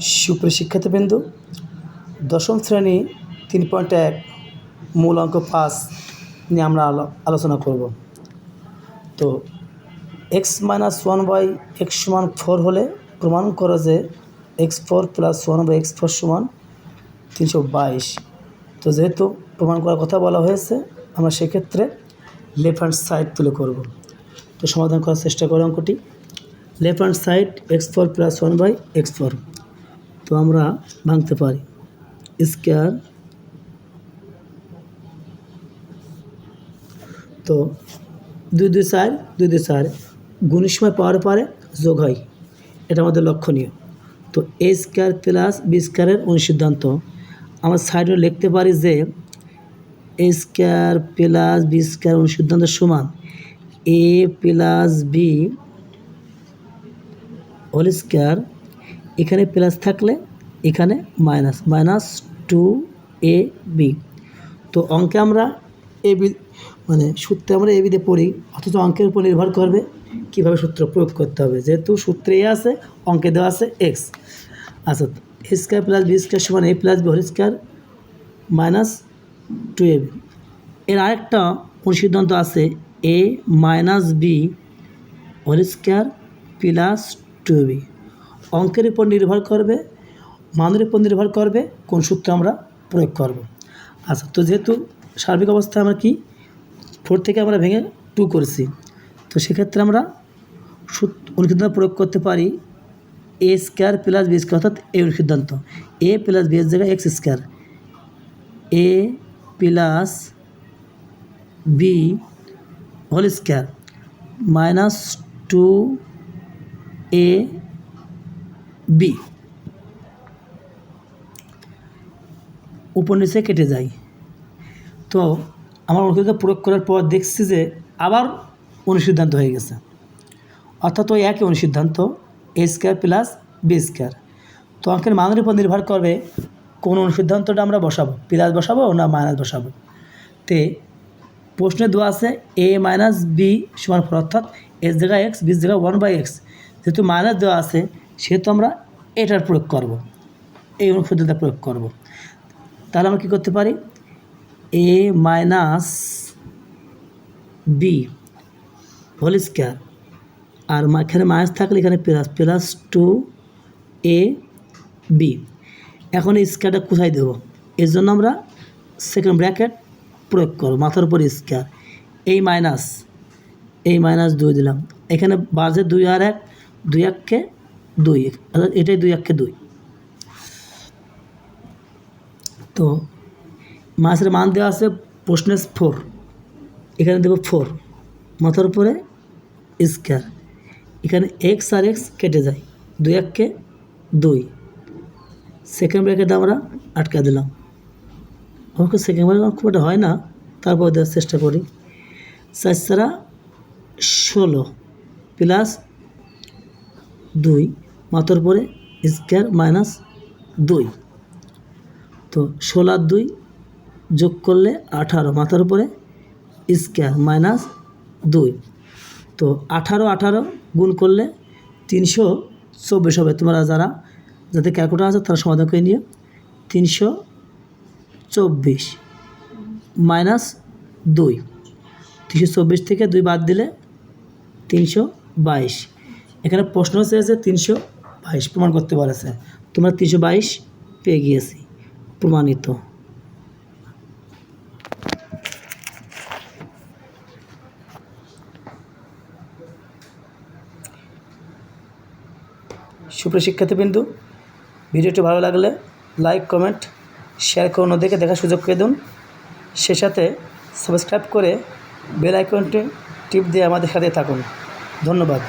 সুপ্রিয় শিক্ষার্থীবৃন্দ দশম শ্রেণি, তিন পয়েন্ট এক, মূল অঙ্ক পাঁচ নিয়ে আমরা আলো- আলোচনা করব। তো X minus one by X সমান ফোর হলে প্রমাণ করো যে X four plus one by X four সমান তিনশো বাইশ। তো যেহেতু প্রমাণ করার কথা বলা হয়েছে, আমরা সেক্ষেত্রে লেফট হ্যান্ড সাইড তুলে করব। তো সমাধান করার চেষ্টা করো অঙ্কটি। Left hand side X four plus one by X four তো আমরা ভাঙতে পারি। স্কোয়ার তো দুই দুই চার, দুই দুই চার গুণের পাওয়ার পরে যোগ হয়। এটা আমাদের লক্ষণীয়। তো এ স্কোয়ার প্লাস বি স্কোয়ারের অনুসিদ্ধান্ত। আমরা সাইডে লিখতে পারি যে A square plus B square অনুসিদ্ধান্ত সমান A plus B whole square এখানে প্লাস থাকলে এখানে minus minus two A B. তো অঙ্কে আমরা এ বি মানে সূত্রে আমরা এ বিতে পড়ি, অথচ অঙ্কের উপর নির্ভর করবে কীভাবে সূত্র প্রয়োগ করতে হবে। যেহেতু সূত্রে এ আছে, অঙ্কে দেওয়া আছে এক্স আচ্ছা A square plus B square সমান A plus B whole square minus two A B এর আরেকটা অনুসিদ্ধান্ত আছে? A minus B whole square plus two B অঙ্কের উপর নির্ভর করবে, মানের উপর নির্ভর করবে, কোন সূত্র আমরা প্রয়োগ করব। আচ্ছা তো যেহেতু সার্বিক অবস্থা আমরা কি ফোর থেকে আমরা ভেঙে টু করেছি, তো সেক্ষেত্রে আমরা অনুসিদ্ধান্ত প্রয়োগ করতে পারি A square plus B square অর্থাৎ এই অনুসিদ্ধান্ত। এ প্লাস বি এর জায়গায় X square A plus B whole square minus two A B. উপর নিচে কেটে যায় তো আমার অনুসিদ্ধান্ত প্রয়োগ করার পর দেখছি যে আবার অনুসিদ্ধান্ত হয়ে গেছে। অর্থাৎ ওই একই অনুসিদ্ধান্ত, A square plus B square. তো অঙ্কের মানের উপর নির্ভর করবে কোন অনুসিদ্ধান্তটা আমরা বসাবো, প্লাস বসাবো না মাইনাস বসাবো। তে প্রশ্নে দেওয়া আছে এ মাইনাস বি সমান অর্থাৎ এস জায়গায় এক্স বির জায়গায় ওয়ান বাই এক্স। যেহেতু মাইনাস দেওয়া আছে, সেহেতু আমরা এটার প্রয়োগ করব। এই অনুসিদ্ধান্ত প্রয়োগ করব। তাহলে আমরা কী করতে পারি? A minus B whole square আর এখানে মাইনাস থাকলে এখানে plus plus two A B এখন এই স্কোয়ারটা কোথায় দেবো? এর জন্য আমরা সেকেন্ড ব্র্যাকেট প্রয়োগ করো মাথার উপর স্কোয়ার এই মাইনাস এই মাইনাস দুই দিলাম। এখানে বাজে দুই আর এক, দুই এককে দুই অর্থাৎ এটাই দুই এককে দুই। তো মাসের মান দেওয়া আছে প্রশ্নে ফোর এখানে দেবো ফোর মাথার উপরে স্কোয়ার এখানে এক্স আর এক্স কেটে যায়। দুই এককে দুই। সেকেন্ড ব্র্যাকেট আমরা আটকা দিলাম। আমাকে সেকেন্ড ব্র্যাকেট খুব একটা হয় না। তারপর দেওয়ার চেষ্টা করি। চার ছাড়া ষোলো। প্লাস দুই, মাথার পরে স্কোয়ার মাইনাস দুই। তো ষোলো দুই যোগ করলে আঠারো, মাথার উপরে স্কোয়ার মাইনাস দুই। তো আঠারো আঠারো গুণ করলে তিনশো চব্বিশ হবে। তোমরা যারা, যাদের ক্যালকুলেটার আছে, তারা সমাধান করে নিও। তিনশো চব্বিশ মাইনাস দুই। তিনশো চব্বিশ থেকে দুই বাদ দিলে তিনশো বাইশ। এখানে প্রশ্ন চেয়েছে তিনশো বাইশ প্রমাণ করতে বলেছে। তোমরা তিনশো বাইশ পেয়ে গিয়েছি, প্রমাণিত। সুপ্রিয় শিক্ষার্থীবৃন্দু, ভিডিওটি ভালো লাগলে লাইক, কমেন্ট, শেয়ার করে অন্যদেরকে দেখার সুযোগ করে দিন। সে সাথে সাবস্ক্রাইব করে বেল আইকনটি টিপ দিয়ে আমাদের সাথে থাকুন। ধন্যবাদ।